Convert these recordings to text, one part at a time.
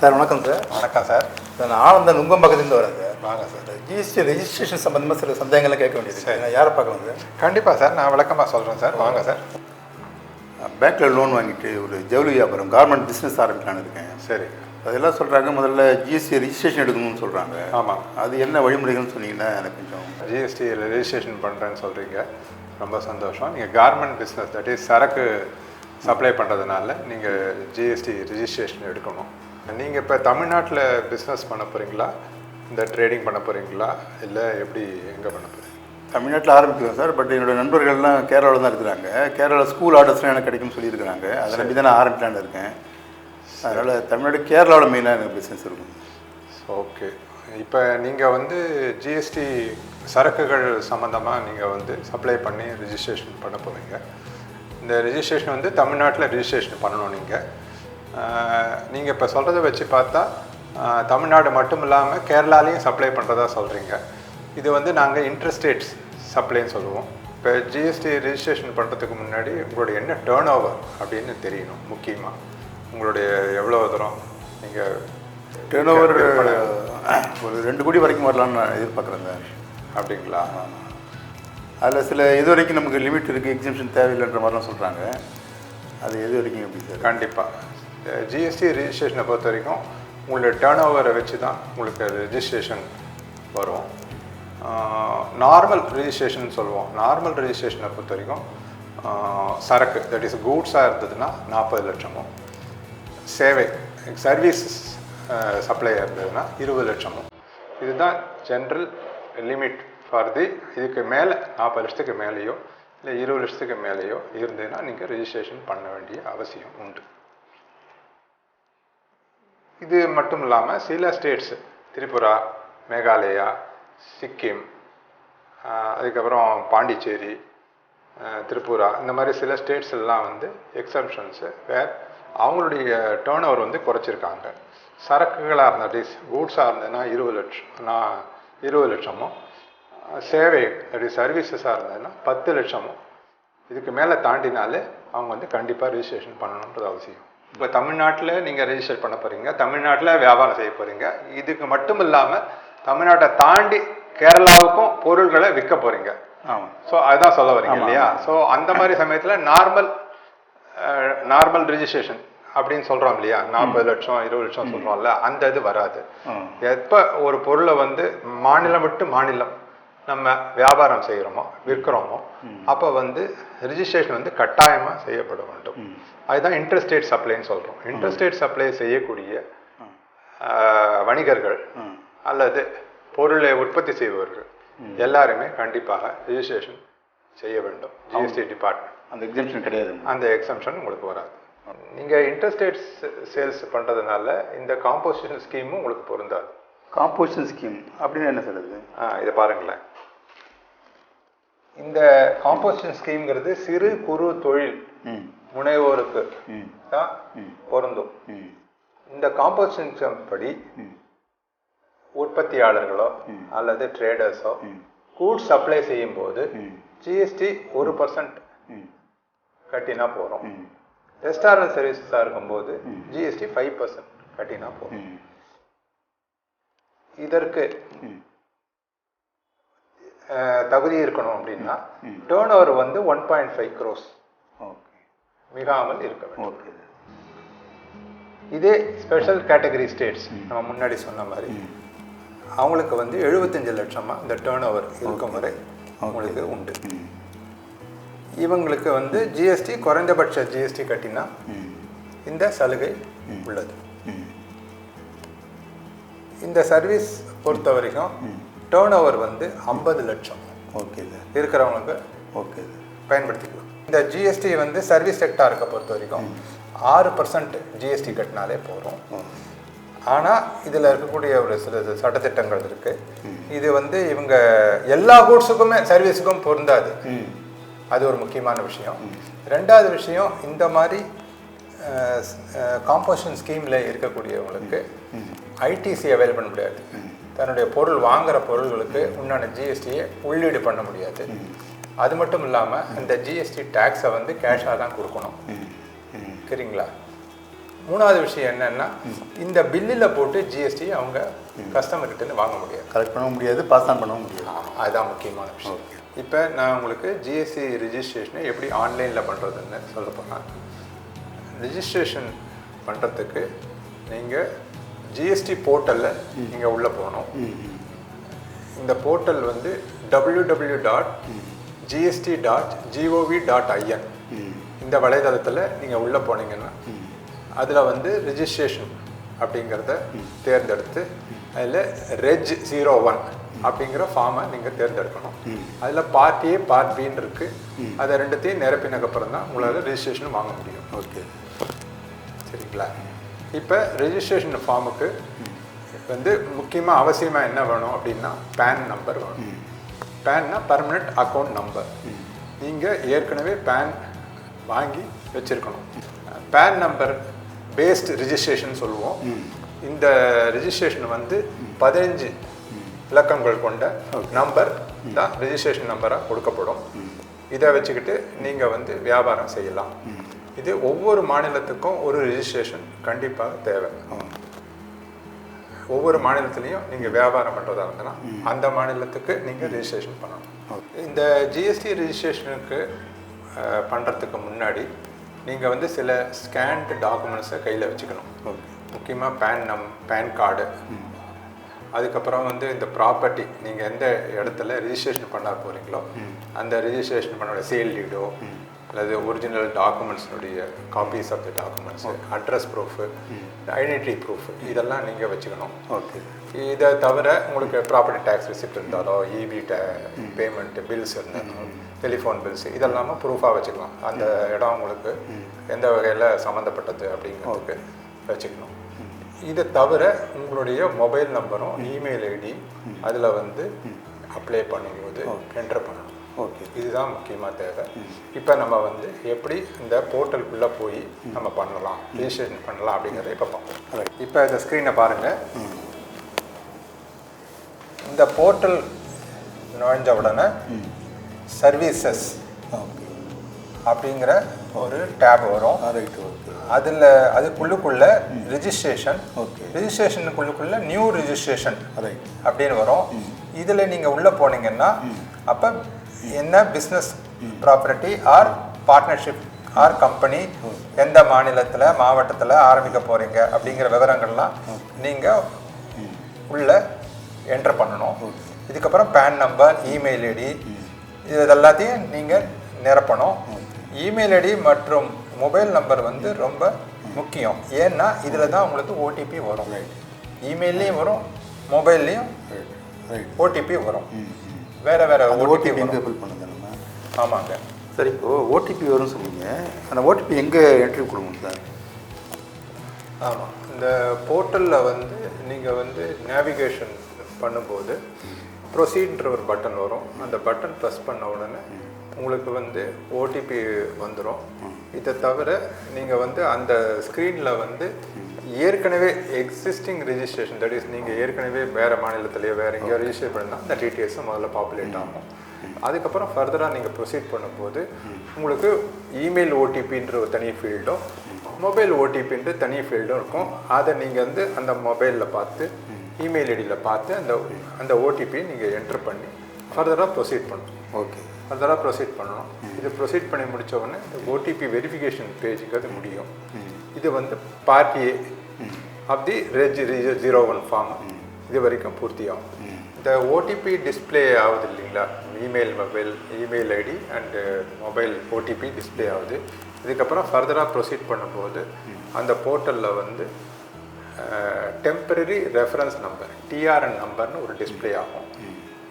Sir வணக்கம் sir. வணக்கம் sir. Sir நான் ஆனந்தன் உங்கள் பக்கத்துலேருந்து வரேன் சார். வாங்க சார். ஜிஎஸ்டி ரெஜிஸ்ட்ரேஷன் சம்மந்தமாக சில சந்தேகங்கள்லாம் கேட்க வேண்டியது சார். நான் யாரை பார்க்கலாம் சார்? கண்டிப்பாக சார் நான் விளக்கமாக சொல்கிறேன் சார். வாங்க சார். பேங்க்கில் லோன் வாங்கிட்டு ஒரு ஜவுளி வியாபாரம் கார்மெண்ட் பிஸ்னஸ் ஆரம்பிக்கலான்னு இருக்கேன். சரி. அதெல்லாம் சொல்கிறாங்க முதல்ல ஜிஎஸ்டி ரெஜிஸ்ட்ரேஷன் எடுக்கணும்னு சொல்கிறாங்க ஆமாம் அது என்ன வழிமுறைகள்னு சொன்னீங்கன்னா எனக்கு கொஞ்சம் ஜிஎஸ்டி ரெஜிஸ்ட்ரேஷன் பண்ணுறேன்னு சொல்கிறீங்க ரொம்ப சந்தோஷம். நீங்கள் கார்மெண்ட் பிஸ்னஸ் தட் இஸ் சரக்கு சப்ளை பண்ணுறதுனால நீங்கள் ஜிஎஸ்டி ரெஜிஸ்ட்ரேஷன் எடுக்கணும். நீங்கள் இப்போ தமிழ்நாட்டில் பிஸ்னஸ் பண்ண போகிறீங்களா இந்த ட்ரேடிங் பண்ண போகிறீங்களா இல்லை எப்படி எங்கே பண்ண போகிறீங்க தமிழ்நாட்டில் ஆரம்பிக்கிறோம் சார். பட் என்னோட நண்பர்கள்லாம் கேரளாவில் தான் இருக்கிறாங்க. கேரளா ஸ்கூல் ஆர்டர்ஸ்லாம் எனக்கு கிடைக்கும்னு சொல்லியிருக்கிறாங்க. அதை நம்பி தான் நான் ஆரம்பிக்கலான்னு இருக்கேன். அதனால் தமிழ்நாடு கேரளாவில் மெயினாக எனக்கு பிஸ்னஸ் இருக்கும். ஓகே. இப்போ நீங்கள் வந்து ஜிஎஸ்டி சரக்குகள் சம்மந்தமாக நீங்கள் வந்து சப்ளை பண்ணி ரிஜிஸ்ட்ரேஷன் பண்ண போகிறீங்க இந்த ரெஜிஸ்ட்ரேஷன் வந்து தமிழ்நாட்டில் ரெஜிஸ்ட்ரேஷன் பண்ணணும் நீங்கள் நீங்கள் இப்போ சொல்கிறத வச்சு பார்த்தா தமிழ்நாடு மட்டும் இல்லாமல் கேரளாலையும் சப்ளை பண்ணுறதா சொல்கிறீங்க இது வந்து நாங்கள் இன்ட்ரஸ்டேட்ஸ் சப்ளைன்னு சொல்லுவோம். இப்போ ஜிஎஸ்டி ரெஜிஸ்ட்ரேஷன் பண்ணுறதுக்கு முன்னாடி உங்களுடைய என்ன டேர்ன் ஓவர் அப்படின்னு தெரியணும் முக்கியமாக உங்களுடைய எவ்வளோ தூரம் நீங்கள் டேர்ன் ஓவர் ஒரு ரெண்டு கோடி வரைக்கும் வரலாம்னு நான் எதிர்பார்க்குறேன் சார் அப்படிங்களா அதில் சில இது வரைக்கும் நமக்கு லிமிட் இருக்குது எக்ஸிபிஷன் தேவையில்லைன்ற மாதிரிலாம் சொல்கிறாங்க அது எது வரைக்கும் எப்படி சார்? கண்டிப்பாக ஜிஎஸ்டி ரிஜிஸ்ட்ரேஷனை பொறுத்த வரைக்கும் உங்களுடைய டேர்ன் ஓவரை வச்சு தான் உங்களுக்கு ரிஜிஸ்ட்ரேஷன் வரும். நார்மல் ரிஜிஸ்ட்ரேஷன் சொல்லுவோம். நார்மல் ரிஜிஸ்ட்ரேஷனை பொறுத்த வரைக்கும் சரக்கு தட் இஸ் கூட்ஸாக இருந்ததுன்னா நாற்பது லட்சமும். சேவை சர்வீஸ் சப்ளையாக இருந்ததுன்னா இருபது லட்சமும். இதுதான் ஜென்ரல் லிமிட் ஃபார் தி இதுக்கு மேலே நாற்பது லட்சத்துக்கு மேலேயோ இல்லை இருபது லட்சத்துக்கு மேலேயோ இருந்ததுன்னா நீங்கள் ரிஜிஸ்ட்ரேஷன் பண்ண வேண்டிய அவசியம் உண்டு. இது மட்டும் இல்லாமல் சில ஸ்டேட்ஸு திரிபுரா மேகாலயா சிக்கிம் அதுக்கப்புறம் பாண்டிச்சேரி திரிபுரா இந்த மாதிரி சில ஸ்டேட்ஸ் எல்லாம் வந்து எக்ஸம்ஷன்ஸு வேர் அவங்களுடைய டேர்ன் ஓவர் வந்து குறைச்சிருக்காங்க. சரக்குகளாக இருந்தால் டிஸ் கூட்ஸாக இருந்ததுன்னா இருபது லட்சம் நான் இருபது லட்சமும் சேவை அப்படி சர்வீசஸாக இருந்ததுன்னா பத்து லட்சமும் இதுக்கு மேலே தாண்டினாலே அவங்க வந்து கண்டிப்பாக ரிஜிஸ்ட்ரேஷன் பண்ணணுன்றது அவசியம். இப்போ தமிழ்நாட்டில் நீங்கள் ரெஜிஸ்டர் பண்ண போகிறீங்க தமிழ்நாட்டில் வியாபாரம் செய்ய போகிறீங்க இதுக்கு மட்டும் இல்லாமல் தமிழ்நாட்டை தாண்டி கேரளாவுக்கும் பொருள்களை விற்க போகிறீங்க ஆமாம். ஸோ அதுதான் சொல்ல வரீங்க இல்லையா? ஸோ அந்த மாதிரி சமயத்தில் நார்மல் நார்மல் ரெஜிஸ்ட்ரேஷன் அப்படின்னு சொல்கிறோம் இல்லையா? நாற்பது லட்சம் இருபது லட்சம் சொல்கிறோம்ல அந்த இது வராது. எப்போ ஒரு பொருளை வந்து மாநிலம் விட்டு மாநிலம் நம்ம வியாபாரம் செய்கிறோமோ விற்கிறோமோ அப்போ வந்து ரிஜிஸ்ட்ரேஷன் வந்து கட்டாயமாக செய்யப்பட வேண்டும். அதுதான் இன்டர்ஸ்டேட் சப்ளைன்னு சொல்கிறோம் இன்டர்ஸ்டேட் சப்ளை செய்யக்கூடிய வணிகர்கள் அல்லது பொருளை உற்பத்தி செய்பவர்கள் எல்லாருமே கண்டிப்பாக ரிஜிஸ்ட்ரேஷன் செய்ய வேண்டும். ஜிஎஸ்டி டிபார்ட்மெண்ட் அந்த எக்ஸிபிஷன் கிடையாது. அந்த எக்ஸம்ஷன் உங்களுக்கு வராது. நீங்கள் இன்டர்ஸ்டேட் சேல்ஸ் பண்ணுறதுனால இந்த காம்போசிஷன் ஸ்கீமும் உங்களுக்கு பொருந்தாது. காம்போசிஷன் ஸ்கீம் அப்படின்னு என்ன சார் அது? ஆ இதை பாருங்களேன். இந்த காம்போசிஷன் ஸ்கீம்ங்கிறது சிறு குறு தொழில் ம். முனைவோருக்கு ம். தான் பொருந்தும். ம். இந்த காம்போசிஷன் படி உற்பத்தியாளர்களோ அல்லது ட்ரேடர்ஸோ கூட் சப்ளை செய்யும் போது ஜிஎஸ்டி ஒரு பர்சன்ட் ம். கட்டினா போகிறோம் ம். ரெஸ்டாரண்ட் சர்வீசஸாக இருக்கும்போது ஜிஎஸ்டி ஃபைவ் பர்சன்ட் கட்டினா போதும். ம். இதற்கு தகுதி இருக்கணும் அப்படின்னா டேர்ன் ஓவர் வந்து one point five crores okay. மிகாமல் இருக்க வேண்டும். ஓகே. இதே ஸ்பெஷல் கேட்டகரி ஸ்டேட்ஸ் நம்ம முன்னாடி சொன்ன மாதிரி. அவங்களுக்கு வந்து எழுபத்தஞ்சு லட்சமா இந்த டேர்ன் ஓவர் இருக்கும் வரை உங்களுக்கு உண்டு. இவங்களுக்கு வந்து ஜிஎஸ்டி குறைந்தபட்ச ஜிஎஸ்டி கட்டினா இந்த சலுகை உள்ளது. இந்த சர்வீஸ் பொறுத்த வரைக்கும் டேர்ன் ஓவர் வந்து ஐம்பது லட்சம். ஓகே சார் இருக்கிறவங்களுக்கு ஓகே சார் பயன்படுத்திக்கலாம் இந்த ஜிஎஸ்டி வந்து சர்வீஸ் செக்டாருக்கு பொறுத்த வரைக்கும் ஆறு பர்சன்ட் ஜிஎஸ்டி கட்டினாலே போகிறோம் ஆனால் இதில் இருக்கக்கூடிய ஒரு சில சட்டத்திட்டங்கள் இருக்குது இது வந்து இவங்க எல்லா கூட்ஸுக்குமே சர்வீஸுக்கும் பொருந்தாது. அது ஒரு முக்கியமான விஷயம். ரெண்டாவது விஷயம் இந்த மாதிரி காம்போசிஷன் ஸ்கீமில் இருக்கக்கூடியவங்களுக்கு ஐடிசி அவைல் பண்ண முடியாது. தன்னுடைய பொருள் வாங்குற பொருள்களுக்கு உண்டான ஜிஎஸ்டியை உள்ளீடு பண்ண முடியாது. அது மட்டும் இல்லாமல் இந்த ஜிஎஸ்டி டேக்ஸை வந்து கேஷாக தான் கொடுக்கணும். சரிங்களா? மூணாவது விஷயம் என்னன்னா இந்த பில்லில் போட்டு ஜிஎஸ்டி அவங்க கஸ்டமர்கிட்ட வாங்க முடியாது. கரெக்ட் பண்ண முடியாது பாஸ் ஆன் பண்ணவும் முடியாது. அதுதான் முக்கியமான விஷயம். இப்போ நான் உங்களுக்கு ஜிஎஸ்டி ரிஜிஸ்ட்ரேஷனை எப்படி ஆன்லைனில் பண்ணுறதுன்னு சொல்ல போகிறேன் ரிஜிஸ்ட்ரேஷன் பண்ணுறதுக்கு நீங்கள் ஜிஎஸ்டி போர்ட்டலில் நீங்கள் உள்ளே போகணும். இந்த போர்ட்டல் வந்து www.gst.gov.in dot GST dot GOV dot IN இந்த வலைதளத்தில் நீங்கள் உள்ளே போனீங்கன்னா அதில் வந்து ரிஜிஸ்ட்ரேஷன் அப்படிங்கிறத தேர்ந்தெடுத்து அதில் ரெஜ் ஜீரோ ஒன் அப்படிங்கிற ஃபார்மை நீங்கள் தேர்ந்தெடுக்கணும். அதில் பார்ட் ஏ பார்ட் பின்னு இருக்குது அதை ரெண்டுத்தையும் நிரப்பினதுக்கப்புறம் தான் உங்களால் ரிஜிஸ்ட்ரேஷன் வாங்க முடியும். ஓகே. சரிங்களா? இப்போ ரெஜிஸ்ட்ரேஷன் ஃபார்முக்கு வந்து முக்கியமாக அவசியமாக என்ன வேணும் அப்படின்னா பேன் நம்பர் வேணும். பேன்னா பர்மனெண்ட் அக்கௌண்ட் நம்பர் நீங்கள் ஏற்கனவே பேன் வாங்கி வச்சுருக்கணும். பேன் நம்பர் பேஸ்ட் ரிஜிஸ்ட்ரேஷன் சொல்லுவோம். இந்த ரிஜிஸ்ட்ரேஷன் வந்து பதினஞ்சு இலக்கங்கள் கொண்ட நம்பர் தான் ரெஜிஸ்ட்ரேஷன் நம்பராக கொடுக்கப்படும். இதை வச்சுக்கிட்டு நீங்கள் வந்து வியாபாரம் செய்யலாம். இது ஒவ்வொரு மாநிலத்துக்கும் ஒரு ரெஜிஸ்ட்ரேஷன் கண்டிப்பாக தேவை. ஒவ்வொரு மாநிலத்திலையும் நீங்கள் வியாபாரம் பண்ணுறதா இருந்தனா அந்த மாநிலத்துக்கு நீங்கள் ரெஜிஸ்ட்ரேஷன் பண்ணணும். இந்த ஜிஎஸ்டி ரெஜிஸ்ட்ரேஷனுக்கு பண்ணுறதுக்கு முன்னாடி நீங்கள் வந்து சில ஸ்கேன்டு டாக்குமெண்ட்ஸை கையில் வச்சுக்கணும். முக்கியமாக பேன் நம் பேன் கார்டு அதுக்கப்புறம் வந்து இந்த ப்ராப்பர்ட்டி நீங்கள் எந்த இடத்துல ரெஜிஸ்ட்ரேஷன் பண்ண போகிறீங்களோ அந்த ரெஜிஸ்ட்ரேஷன் பண்ணோட சேல் லீடோ அல்லது original டாக்குமெண்ட்ஸுடைய copies of the documents address proof identity proof இதெல்லாம் நீங்கள் வச்சுக்கணும். ஓகே இதை தவிர உங்களுக்கு ப்ராப்பர்ட்டி டேக்ஸ் ரிசிப்ட் இருந்தாலோ இபி டே பேமெண்ட் பில்ஸ் இருந்தாலும் டெலிஃபோன் பில்ஸ் இதெல்லாமே ப்ரூஃபாக வச்சுக்கலாம். அந்த இடம் உங்களுக்கு எந்த வகையில் சம்மந்தப்பட்டது அப்படிங்கிறதுக்கு வச்சுக்கணும். இதை தவிர உங்களுடைய மொபைல் நம்பரும் இமெயில் ஐடி அதில் வந்து அப்ளை பண்ணும்போது என்டர் பண்ணணும். ஓகே இதுதான் முக்கியமாக தேவை. இப்போ நம்ம வந்து எப்படி இந்த போர்ட்டலுக்குள்ளே போய் நம்ம பண்ணலாம் ரெஜிஸ்ட்ரேஷன் பண்ணலாம் அப்படிங்கிறத இப்போ பார்ப்போம். இப்போ இந்த ஸ்க்ரீனை பாருங்கள் இந்த போர்ட்டல் நுழைஞ்ச உடனே சர்வீசஸ் ஓகே. அப்படிங்கிற ஒரு டேப் வரும். அதில் அதுக்குள்ளுக்குள்ள ரிஜிஸ்ட்ரேஷன் ஓகே. ரிஜிஸ்ட்ரேஷனுக்குள்ளுக்குள்ள நியூ ரிஜிஸ்ட்ரேஷன் அப்படின்னு வரும். இதில் நீங்கள் உள்ளே போனீங்கன்னா அப்போ என்ன business property or partnership or company எந்த மாநிலத்தில் மாவட்டத்தில் ஆரம்பிக்க போகிறீங்க அப்படிங்கிற விவரங்கள்லாம் நீங்கள் உள்ள என்டர் பண்ணணும். இதுக்கப்புறம் பேன் நம்பர் இமெயில் ஐடி இது எல்லாத்தையும் நீங்கள் நிரப்பணும். இமெயில் ஐடி மற்றும் மொபைல் நம்பர் வந்து ரொம்ப முக்கியம். ஏன்னா இதில் தான் உங்களுக்கு ஓடிபி வரும். இமெயிலையும் வரும் மொபைல்லையும் ஓடிபி வரும். வேற வேற ஓடிபி எங்கே ஃபில் பண்ணுங்க நம்ம. ஆமாங்க. சரி இப்போ ஓடிபி வரும்னு சொன்னீங்க. அந்த ஓடிபி எங்கே என்ட்ரி கொடுக்கணும் சார்? ஆமாம் இந்த போர்ட்டலில் வந்து நீங்கள் வந்து நேவிகேஷன் பண்ணும்போது ப்ரொசீட்ன்ற ஒரு பட்டன் வரும். அந்த பட்டன் ப்ரெஸ் பண்ண உடனே உங்களுக்கு வந்து ஓடிபி வந்துடும் இதை தவிர நீங்கள் வந்து அந்த ஸ்க்ரீனில் வந்து ஏற்கனவே எக்ஸிஸ்டிங் ரெஜிஸ்ட்ரேஷன் தட் இஸ் நீங்கள் ஏற்கனவே வேறு மாநிலத்திலேயோ வேறு எங்கேயோ ரெஜிஸ்டர் பண்ணால் அந்த டீட்டெயில்ஸும் முதல்ல பாப்புலேட் ஆகும். அதுக்கப்புறம் ஃபர்தராக நீங்கள் ப்ரொசீட் பண்ணும்போது உங்களுக்கு இமெயில் ஓடிபின்ற ஒரு தனி ஃபீல்டும் மொபைல் ஓடிபின்ற தனி ஃபீல்டும் இருக்கும். அதை நீங்கள் வந்து அந்த மொபைலில் பார்த்து இமெயில் ஐடியில் பார்த்து அந்த அந்த ஓடிபியை நீங்கள் என்டர் பண்ணி ஃபர்தராக ப்ரொசீட் பண்ணணும். ஓகே. ஃபர்தராக ப்ரொசீட் பண்ணணும். இது ப்ரொசீட் பண்ணி முடிச்ச உடனே இந்த ஓடிபி வெரிஃபிகேஷன் பேஜுங்கிறது முடியும். இது வந்து part of the reg zero one form இது வரைக்கும் பூர்த்தியாகும். இந்த ஓடிபி டிஸ்ப்ளே ஆகுது இல்லைங்களா? Email mobile email ID and mobile OTP display ஆகுது. இதுக்கப்புறம் ஃபர்தராக ப்ரொசீட் பண்ணும்போது அந்த போர்ட்டலில் வந்து டெம்பரரி ரெஃபரன்ஸ் நம்பர் டிஆர்என் நம்பர்னு ஒரு டிஸ்ப்ளே ஆகும்.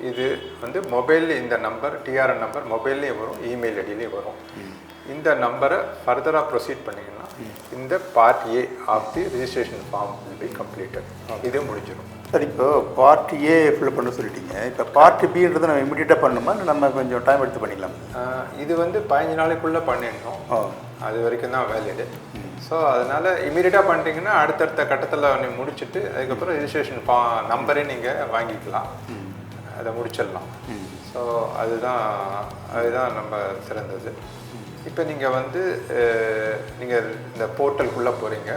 இது வந்து மொபைலில் இந்த நம்பர் டிஆர்என் நம்பர் மொபைல்லையும் வரும் இமெயில் ஐடியிலையும் வரும். இந்த நம்பரை ஃபர்தராக ப்ரொசீட் பண்ணிங்கன்னா இந்த part A of the registration form will be completed. இது முடிஞ்சிடும். சார் இப்போ பார்ட் ஏ ஃபில் பண்ண சொல்லிட்டீங்க. இப்போ பார்ட் பின்றதை நம்ம இமிடியேட்டாக பண்ணணுமா? இல்லை நம்ம கொஞ்சம் டைம் எடுத்து பண்ணிக்கலாம் இது வந்து பதினஞ்சு நாளைக்குள்ளே பண்ணிடணும். அது வரைக்கும் தான் வேலிடு ஸோ அதனால் இமீடியட்டாக பண்ணிட்டீங்கன்னா அடுத்தடுத்த கட்டத்தில் நீ முடிச்சுட்டு அதுக்கப்புறம் ரெஜிஸ்ட்ரேஷன் ஃபா நம்பரே நீங்கள் வாங்கிக்கலாம். அதை முடிச்சிடலாம். ஸோ அதுதான் அதுதான் நம்ம சிறந்தது. இப்போ நீங்கள் வந்து நீங்கள் இந்த போர்ட்டலுக்குள்ளே போகிறீங்க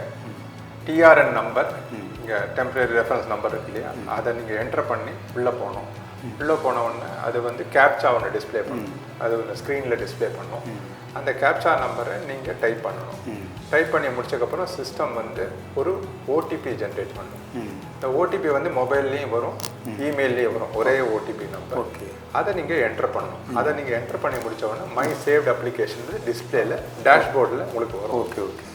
டிஆர்என் நம்பர் இங்கே டெம்பரரி ரெஃபரன்ஸ் நம்பர் இருக்கு இல்லையா? அதை நீங்கள் என்டர் பண்ணி உள்ளே போகணும். உள்ளே போன உடனே அது வந்து கேப்சா ஒன்று டிஸ்ப்ளே பண்ணும். அது ஒன்று ஸ்க்ரீனில் டிஸ்ப்ளே பண்ணும். அந்த கேப்சா நம்பரை நீங்கள் டைப் பண்ணணும். டைப் பண்ணி முடிச்சக்கப்புறம் சிஸ்டம் வந்து ஒரு ஓடிபி ஜென்ரேட் பண்ணும். இந்த ஓடிபி வந்து மொபைல்லையும் வரும் இமெயிலையும் வரும். ஒரே ஓடிபி நம்பர் ஓகே. அதை நீங்கள் என்டர் பண்ணணும். அதை நீங்கள் என்டர் பண்ணி முடிச்ச உடனே மை சேவ்ட் அப்ளிகேஷன் டிஸ்பிளேல டேஷ்போர்டில் உங்களுக்கு வரும். ஓகே ஓகே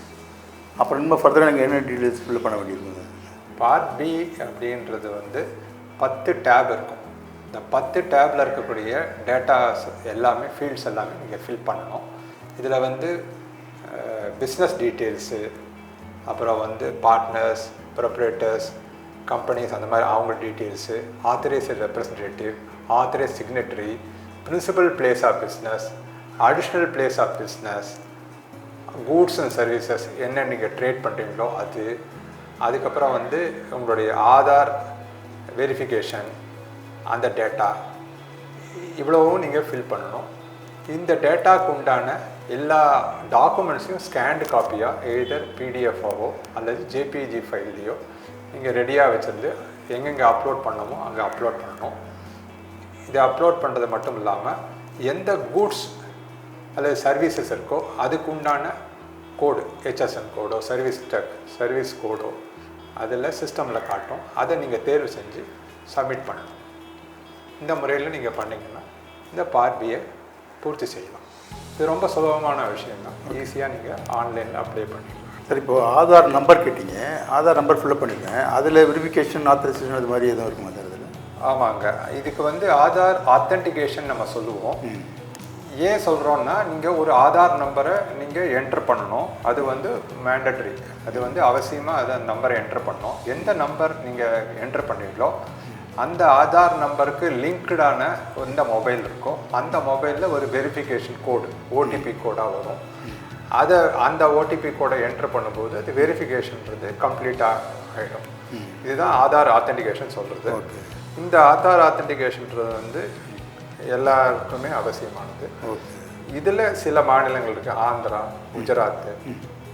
அப்புறம் இன்னும் ஃபர்தராக நீங்கள் என்ன டீட்டெயில்ஸ் ஃபில் பண்ண வேண்டியிருக்குங்க? பார்ட் பி அப்படின்றது வந்து பத்து டேப் இருக்கும். இந்த பத்து டேப்பில் இருக்கக்கூடிய டேட்டாஸ் எல்லாமே ஃபீல்ட்ஸ் எல்லாமே நீங்கள் ஃபில் பண்ணணும். இதில் வந்து பிஸ்னஸ் டீட்டெயில்ஸு அப்புறம் வந்து பார்ட்னர்ஸ் ப்ரொப்ரேட்டர்ஸ் கம்பெனிஸ் அந்த மாதிரி அவங்க details authorised representative authorise signatory principal place of business additional place of business goods and services என்ன நீங்கள் ட்ரேட் பண்ணுறீங்களோ அது அதுக்கப்புறம் வந்து உங்களுடைய ஆதார் வெரிஃபிகேஷன் அந்த டேட்டா இவ்வளவும் நீங்கள் ஃபில் பண்ணணும். இந்த டேட்டாக்கு உண்டான எல்லா டாக்குமெண்ட்ஸையும் ஸ்கேண்டு காப்பியாக எய்தர் பிடிஎஃபாவோ அல்லது ஜேபிஜி ஃபைல்லையோ நீங்கள் ரெடியாக வச்சுருந்து எங்கெங்கே அப்லோட் பண்ணணுமோ அங்கே அப்லோட் பண்ணணும். இதை அப்லோட் பண்ணுறது மட்டும் இல்லாமல் எந்த கூட்ஸ் அல்லது சர்வீசஸ் இருக்கோ அதுக்கு உண்டான கோடு ஹெச்எஸ்என் கோடோ சர்வீஸ் டெக் சர்வீஸ் கோடோ அதில் சிஸ்டமில் காட்டும். அதை நீங்கள் தேர்வு செஞ்சு சப்மிட் பண்ணணும். இந்த முறையில் நீங்கள் பண்ணிங்கன்னா இந்த பார்பியை பூர்த்தி செய்யலாம். இது ரொம்ப சுலபமான விஷயம்தான். ஈஸியாக நீங்கள் ஆன்லைனில் அப்ளை பண்ணிக்கலாம். சார் இப்போது ஆதார் நம்பர் கேட்டீங்க. ஆதார் நம்பர் ஃபில்அப் பண்ணிருக்கேன் அதில் வெரிஃபிகேஷன் ஆத்தரைசேஷன் அது மாதிரி எதுவும் இருக்குமா சார்? அதில் ஆமாங்க. இதுக்கு வந்து ஆதார் ஆத்தென்டிகேஷன் நம்ம சொல்லுவோம். ஏன் சொல்கிறோன்னா நீங்கள் ஒரு ஆதார் நம்பரை நீங்கள் என்டர் பண்ணணும். அது வந்து மேண்டட்ரி அது வந்து அவசியமாக அதை நம்பரை என்டர் பண்ணணும். எந்த நம்பர் நீங்கள் என்டர் பண்ணீங்களோ அந்த ஆதார் நம்பருக்கு லிங்க்டான எந்த மொபைல் இருக்கோ அந்த மொபைலில் ஒரு வெரிஃபிகேஷன் கோடு ஓடிபி கோடாக வரும். அதை அந்த ஓடிபி கோடை என்டர் பண்ணும்போது அது வெரிஃபிகேஷன்றது கம்ப்ளீட்டாக ஆகிடும் இதுதான் ஆதார் ஆத்தென்டிகேஷன் சொல்கிறது ஓகே. இந்த ஆதார் ஆத்தென்டிகேஷன்ன்றது வந்து எல்லாருக்குமே அவசியமானது. இதில் சில மாநிலங்கள் இருக்குது ஆந்திரா குஜராத்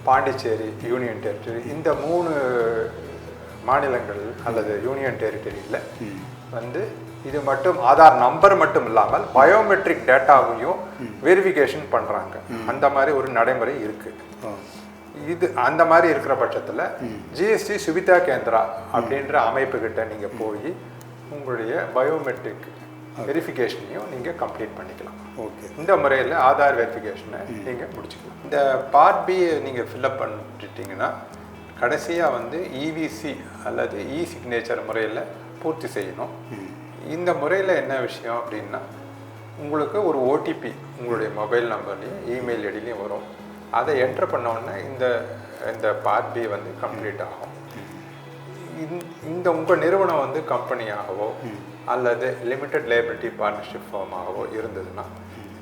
பாண்டிச்சேரி யூனியன் டெரிட்டரி. இந்த மூணு மாநிலங்கள் அல்லது யூனியன் டெரிட்டரியில் வந்து இது மட்டும் ஆதார் நம்பர் மட்டும் இல்லாமல் பயோமெட்ரிக் டேட்டாவையும் வெரிஃபிகேஷன் பண்ணுறாங்க அந்த மாதிரி ஒரு நடைமுறை இருக்குது இது அந்த மாதிரி இருக்கிற பட்சத்தில் ஜிஎஸ்டி சுவிதா கேந்திரா அப்படின்ற அமைப்பு கிட்ட நீங்கள் போய் உங்களுடைய பயோமெட்ரிக் வெரிஃபிகேஷனையும் நீங்கள் கம்ப்ளீட் பண்ணிக்கலாம். ஓகே இந்த முறையில் ஆதார் வெரிஃபிகேஷனை நீங்கள் முடிச்சுக்கலாம். இந்த பார்ட் பி நீங்கள் ஃபில்அப் பண்ணிட்டீங்கன்னா கடைசியாக வந்து இவிசி அல்லது இ சிக்னேச்சர் முறையில் பூர்த்தி செய்யணும். இந்த முறையில் என்ன விஷயம் அப்படின்னா உங்களுக்கு ஒரு ஓடிபி உங்களுடைய மொபைல் நம்பர்லேயும் இமெயில் ஐடிலையும் வரும். அதை என்டர் பண்ண உடனே இந்த இந்த பார்ட் பி வந்து கம்ப்ளீட் ஆகும். இந்த- உங்கள் நிறுவனம் வந்து கம்பெனியாகவோ அல்லது லிமிடெட் லைபிலிட்டி பார்ட்னர்ஷிப் ஃபார்மாகவோ இருந்ததுன்னா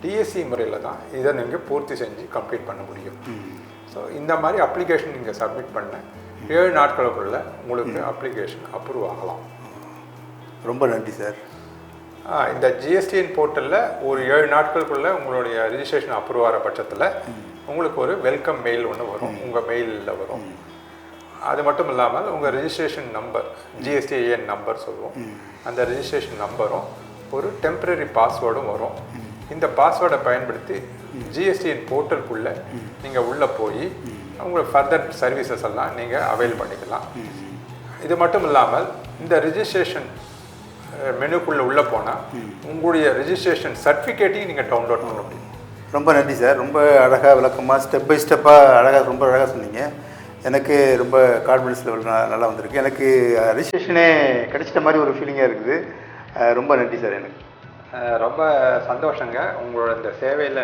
டிஎஸ்சி முறையில் தான் இதை நீங்கள் பூர்த்தி செஞ்சு கம்ப்ளீட் பண்ண முடியும். ஸோ இந்த மாதிரி அப்ளிகேஷன் நீங்கள் சப்மிட் பண்ண ஏழு நாட்களுக்குள்ள உங்களுக்கு அப்ளிகேஷன் அப்ரூவ் ஆகலாம். ரொம்ப நன்றி சார். இந்த ஜிஎஸ்டிஎன் போர்ட்டலில் ஒரு ஏழு நாட்களுக்குள்ள உங்களுடைய ரிஜிஸ்ட்ரேஷன் அப்ரூவ் ஆகிற பட்சத்தில் உங்களுக்கு ஒரு வெல்கம் மெயில் ஒன்று வரும். உங்கள் மெயிலில் வரும். அது மட்டும் இல்லாமல் உங்கள் ரெஜிஸ்ட்ரேஷன் நம்பர் ஜிஎஸ்டிஐஎன் நம்பர் சொல்லுவோம். அந்த ரெஜிஸ்ட்ரேஷன் நம்பரும் ஒரு டெம்பரரி பாஸ்வேர்டும் வரும். இந்த பாஸ்வேர்டை பயன்படுத்தி ஜிஎஸ்டிஎன் போர்ட்டலுக்குள்ளே நீங்கள் உள்ளே போய் உங்கள் ஃபர்தர் சர்வீசஸ் எல்லாம் நீங்கள் அவைல் பண்ணிக்கலாம். இது மட்டும் இல்லாமல் இந்த ரிஜிஸ்ட்ரேஷன் மெனுக்குள்ளே உள்ளே போனால் உங்களுடைய ரெஜிஸ்ட்ரேஷன் சர்டிஃபிகேட்டையும் நீங்கள் டவுன்லோட் பண்ண முடியும். ரொம்ப நன்றி சார். ரொம்ப அழகாக விளக்கமாக ஸ்டெப் பை ஸ்டெப்பாக அழகாக ரொம்ப அழகாக சொன்னீங்க. எனக்கு ரொம்ப கான்ஃபிடன்ஸ் லெவல் நல்லா வந்திருக்கு. எனக்கு ரிஜிஸ்ட்ரேஷனே கிடைச்சிட்ட மாதிரி ஒரு ஃபீலிங்காக இருக்குது. ரொம்ப நன்றி சார் எனக்கு. ரொம்ப சந்தோஷங்க. உங்களோட இந்த சேவையில்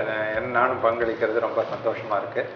நானும் பங்களிக்கிறது ரொம்ப சந்தோஷமாக இருக்குது